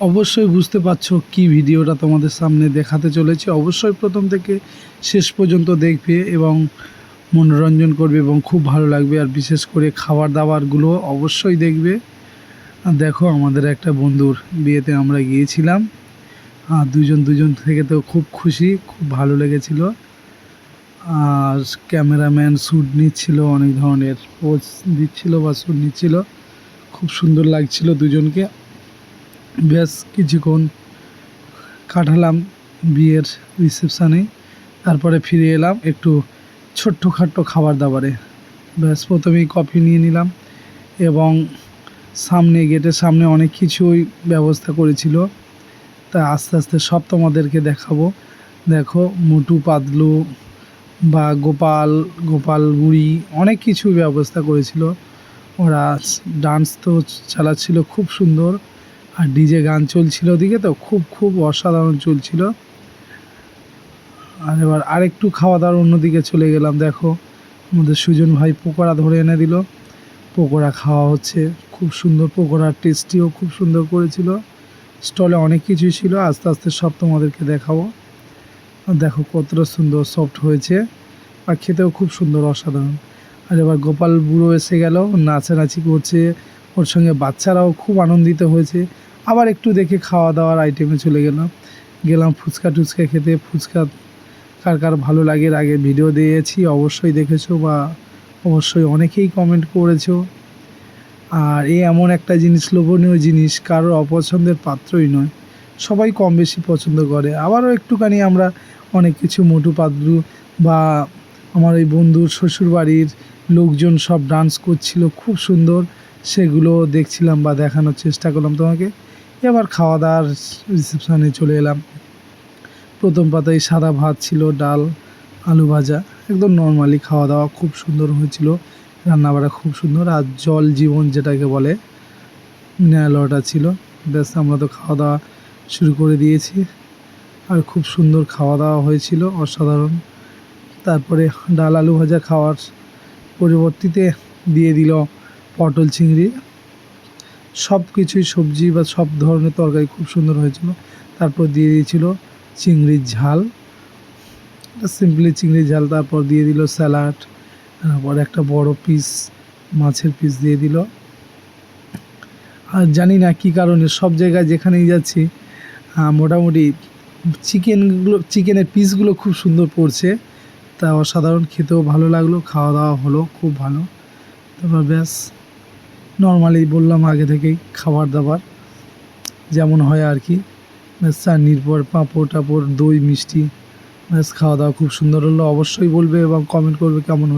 অবশ্যই বুঝতে পারছ কি ভিডিওটা তোমাদের সামনে দেখাতে চলেছি। অবশ্যই প্রথম থেকে শেষ পর্যন্ত দেখবে এবং মনোরঞ্জন করবে এবং খুব ভালো লাগবে। আর বিশেষ করে খাবার দাবারগুলো অবশ্যই দেখবে। দেখো আমাদের একটা বন্ধুর বিয়েতে আমরা গিয়েছিলাম। আর দুজন দুজন থেকে তো খুব খুশি, খুব ভালো লেগেছিল। আর ক্যামেরাম্যান শ্যুট নিচ্ছিল, অনেক ধরনের পোজ দিচ্ছিল বা শ্যুট নিচ্ছিল। খুব সুন্দর লাগছিল দুজনকে। বেশ কিছুক্ষণ কাটালাম বিয়ের রিসেপশানে তারপরে ফিরে এলাম একটু ছোট্টখাট্ট খাবার দাবারে ব্যাস প্রথমেই কফি নিয়ে নিলাম এবং সামনে, গেটের সামনে অনেক কিছুই ব্যবস্থা করেছিল। তা আস্তে আস্তে সব তোমাদেরকে দেখাবো। দেখো, মুটু পাতলু বা গোপাল গোপাল বুড়ি অনেক কিছু ব্যবস্থা করেছিল। ওরা ডান্স তো চালাচ্ছিল, খুব সুন্দর। আর ডিজে গান চলছিল ওদিকে তো, খুব খুব অসাধারণ চলছিল। আর এবার আরেকটু খাওয়া দাওয়ার অন্যদিকে চলে গেলাম, দেখো। আমাদের সুজন ভাই পকোড়া ধরে এনে দিল। পকোড়া খাওয়া হচ্ছে, খুব সুন্দর পকোড়ার টেস্টিও খুব সুন্দর করেছিল। স্টলে অনেক কিছুই ছিল, আস্তে আস্তে সব তোমাদেরকে দেখাবো। দেখো কতটা সুন্দর সফট হয়েছে, আর খেতেও খুব সুন্দর, অসাধারণ। আর এবার গোপাল বুড়ো এসে গেল, নাচানাচি করছে ওর সঙ্গে বাচ্চারাও খুব আনন্দিত হয়েছে। আবার একটু দেখে খাওয়া দাওয়ার আইটেমে চলে গেলাম। গেলাম ফুচকা টুচকা খেতে। ফুচকা কার কার ভালো লাগে আগে ভিডিও দিয়েছি, অবশ্যই দেখেছ বা অবশ্যই অনেকেই কমেন্ট করেছ। আর এ এমন একটা জিনিস লোভনীয় জিনিস, কারোর অপছন্দের পাত্রই নয়। সবাই কম বেশি পছন্দ করে। আবারও একটুখানি আমরা অনেক কিছু মোটু পাতলু বা আমার ওই বন্ধুর শ্বশুরবাড়ির লোকজন সব ডান্স করছিল। খুব সুন্দর। সেগুলো দেখছিলাম বা দেখানোর চেষ্টা করলাম তোমাকে। এবার খাওয়া দাওয়ার রিসেপশানে চলে এলাম। প্রথম পাতায় সাদা ভাত ছিল, ডাল, আলু ভাজা, একদম নর্মালি খাওয়া দাওয়া খুব সুন্দর হয়েছিল, রান্নাবাড়া খুব সুন্দর, আর জল জীবন যেটাকে বলে মিনারেল ওয়াটার ছিল। ব্যাস, আমরা তো খাওয়া দাওয়া শুরু করে দিয়েছি। আর খুব সুন্দর খাওয়া দাওয়া হয়েছিল, অসাধারণ। তারপরে ডাল, আলু ভাজা খাওয়ার পরিবর্তিতে দিয়ে দিল পটল, চিংড়ি সব কিছুই সবজি বা সব ধরনের তরকারি খুব সুন্দর হয়েছিল। তারপর দিয়ে দিয়েছিল চিংড়ির ঝাল। সিম্পলি চিংড়ির ঝাল, তারপর দিয়ে দিল স্যালাড তারপর একটা বড় পিস মাছের পিস দিয়ে দিল। আর জানি না কী কারণে সব জায়গায় যেখানেই যাচ্ছি মোটামুটি চিকেনগুলো চিকেনের পিসগুলো খুব সুন্দর পড়ছে। তা অসাধারণ, খেতেও ভালো লাগল, খাওয়া দাওয়া হলো, খুব ভালো। তারপর ব্যাস। নর্মালি বললাম আগে থেকেই খাবার দাবার যেমন হয় আর কি। ব্যাস, চাটনির পর পাঁপড় টাপড়, দই, মিষ্টি। ব্যাস খাওয়া দাওয়া খুব সুন্দর হলো। অবশ্যই বলবে এবং কমেন্ট করবে কেমন হলো।